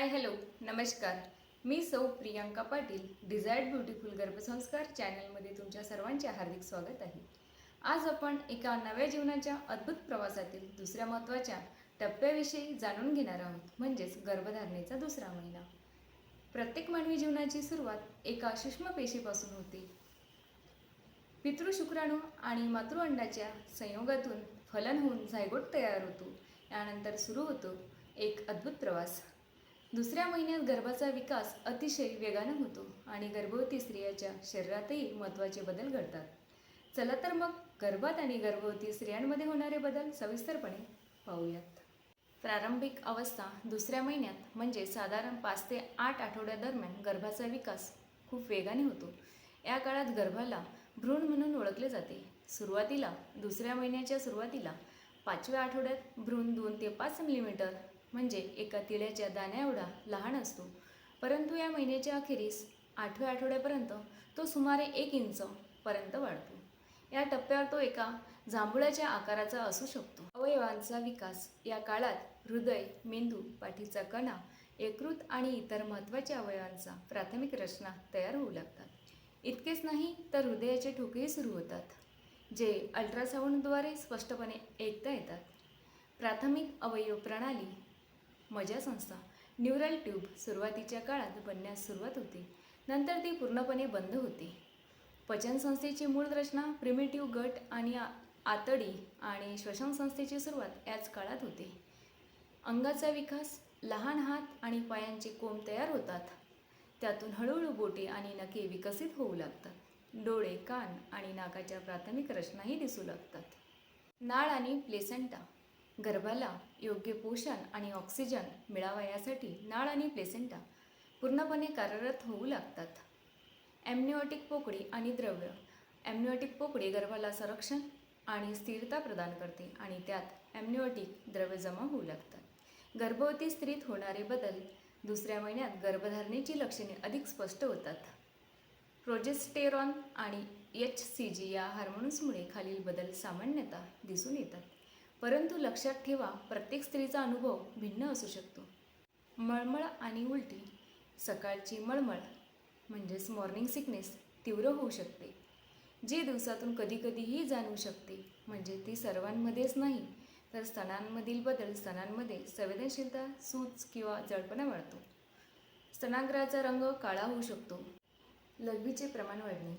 Hi hello नमस्कार. मी सौ प्रियांका पाटील डिझायर्ड ब्युटिफुल गर्भसंस्कार चॅनलमध्ये तुमच्या सर्वांचे हार्दिक स्वागत आहे. आज आपण एका नव्या जीवनाच्या अद्भुत प्रवासातील दुसऱ्या महत्त्वाच्या टप्प्याविषयी जाणून घेणार आहोत म्हणजेच गर्भधारणेचा दुसरा महिना. प्रत्येक मानवी जीवनाची सुरुवात एका सूक्ष्म पेशीपासून होते. पितृशुक्राणू आणि मातृअंडाच्या संयोगातून फलन होऊन झायगोट तयार होतो. यानंतर सुरू होतो एक अद्भुत प्रवास. दुसऱ्या महिन्यात गर्भाचा विकास अतिशय वेगानं होतो आणि गर्भवती स्त्रियाच्या शरीरातही महत्त्वाचे बदल घडतात. चला तर मग गर्भात आणि गर्भवती स्त्रियांमध्ये होणारे बदल सविस्तरपणे पाहूयात. प्रारंभिक अवस्था दुसऱ्या महिन्यात म्हणजे साधारण पाच ते आठ आठवड्यादरम्यान गर्भाचा विकास खूप वेगाने होतो. या काळात गर्भाला भ्रूण म्हणून ओळखले जाते. सुरुवातीला दुसऱ्या महिन्याच्या सुरुवातीला पाचव्या आठवड्यात भ्रूण दोन ते पाच मिलीमीटर म्हणजे एका तिळ्याच्या दाण्या एवढा लहान असतो. परंतु या महिन्याच्या अखेरीस आठव्या आठवड्यापर्यंत तो सुमारे एक इंच पर्यंत वाढतो. या टप्प्यावर तो एका जांभुळाच्या आकाराचा असू शकतो. अवयवांचा विकास या काळात हृदय मेंदू पाठीचा कणा यकृत आणि इतर महत्त्वाच्या अवयवांचा प्राथमिक रचना तयार होऊ लागतात. इतकेच नाही तर हृदयाचे ठोकेही सुरू होतात जे अल्ट्रासाऊंडद्वारे स्पष्टपणे ऐकता येतात. प्राथमिक अवयव प्रणाली मज्जासंस्था न्यूरल ट्यूब सुरुवातीच्या काळात बनण्यास सुरुवात होते. नंतर ती पूर्णपणे बंद होते. पचनसंस्थेची मूळ रचना प्रिमिटिव्ह गट आणि आतडी आणि श्वसनसंस्थेची सुरुवात याच काळात होते. अंगाचा विकास लहान हात आणि पायांचे कोंब तयार होतात. त्यातून हळूहळू बोटे आणि नखे विकसित होऊ लागतात. डोळे कान आणि नाकाच्या प्राथमिक रचनाही दिसू लागतात. नाळ आणि प्लेसेंटा गर्भाला योग्य पोषण आणि ऑक्सिजन मिळावा यासाठी नाळ आणि प्लेसेंटा पूर्णपणे कार्यरत होऊ लागतात. ॲम्निओटिक पोकळी आणि द्रव्य. ॲम्निओटिक पोकळी गर्भाला संरक्षण आणि स्थिरता प्रदान करते आणि त्यात ॲम्निओटिक द्रव्य जमा होऊ लागतात. गर्भवती स्त्रीत होणारे बदल दुसऱ्या महिन्यात गर्भधारणेची लक्षणे अधिक स्पष्ट होतात. प्रोजेस्टेरॉन आणि एच सी जी या हार्मोन्समुळे खालील बदल सामान्यतः दिसून येतात. परंतु लक्षात ठेवा प्रत्येक स्त्रीचा अनुभव भिन्न असू शकतो. मळमळ आणि उलटी सकाळची मळमळ म्हणजेच मॉर्निंग सिकनेस तीव्र होऊ शकते. जी दिवसातून कधीकधीही जाणवू शकते म्हणजे ती सर्वांमध्येच नाही तर स्तनांमधील बदल स्तनांमध्ये संवेदनशीलता सूज किंवा जळपणा वाढतो. स्तनाग्राचा रंग काळा होऊ शकतो. लघवीचे प्रमाण वाढणे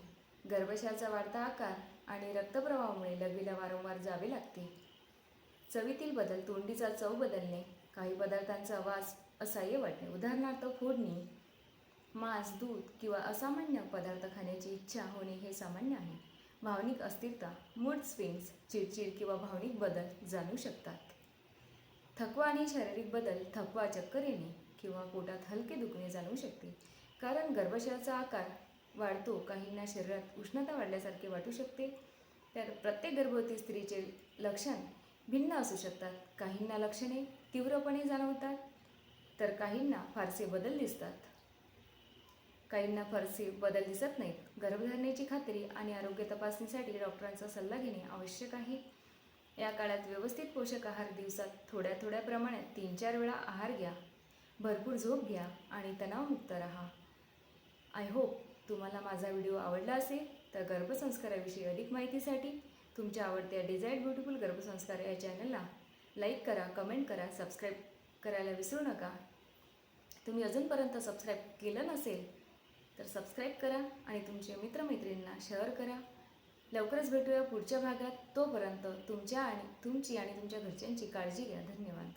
गर्भाशयाचा वाढता आकार आणि रक्तप्रवाहामुळे लघवीला वारंवार जावे लागते. चवीतील बदल तोंडीचा चव बदलणे काही पदार्थांचा वास असह्य वाटणे. उदाहरणार्थ फोडणी मांस दूध किंवा असामान्य पदार्थ खाण्याची इच्छा होणे हे सामान्य आहे. भावनिक अस्थिरता मूड स्विंग्स चिडचिड किंवा भावनिक बदल जाणू शकतात. थकवा आणि शारीरिक बदल थकवा चक्कर येणे किंवा पोटात हलके दुखणे जाणवू शकते. कारण गर्भाशयाचा आकार वाढतो काहींना शरीरात उष्णता वाढल्यासारखे वाटू शकते. तर प्रत्येक गर्भवती स्त्रीचे लक्षण भिन्न असू शकतात. काहींना लक्षणे तीव्रपणे जाणवतात तर काहींना फारसे बदल दिसतात. काहींना फारसे बदल दिसत नाहीत. गर्भधारणेची खात्री आणि आरोग्य तपासणीसाठी डॉक्टरांचा सल्ला घेणे आवश्यक आहे. या काळात व्यवस्थित पोषक आहार दिवसात थोड्या थोड्या प्रमाणात तीन चार वेळा आहार घ्या. भरपूर झोप घ्या आणि तणावमुक्त राहा. आय होप तुम्हाला माझा व्हिडिओ आवडला असेल तर गर्भसंस्काराविषयी अधिक माहितीसाठी तुमच्या आवडत्या डिझाईड ब्युटिफुल गर्भसंस्कार या चॅनलला लाईक करा कमेंट करा सबस्क्राईब करायला विसरू नका. तुम्ही अजूनपर्यंत सबस्क्राईब केलं नसेल तर सबस्क्राईब करा आणि तुमच्या मित्रमैत्रिणींना शेअर करा. लवकरच भेटूया पुढच्या भागात. तोपर्यंत तुमच्या आणि तुमची आणि तुमच्या घरच्यांची काळजी घ्या. धन्यवाद.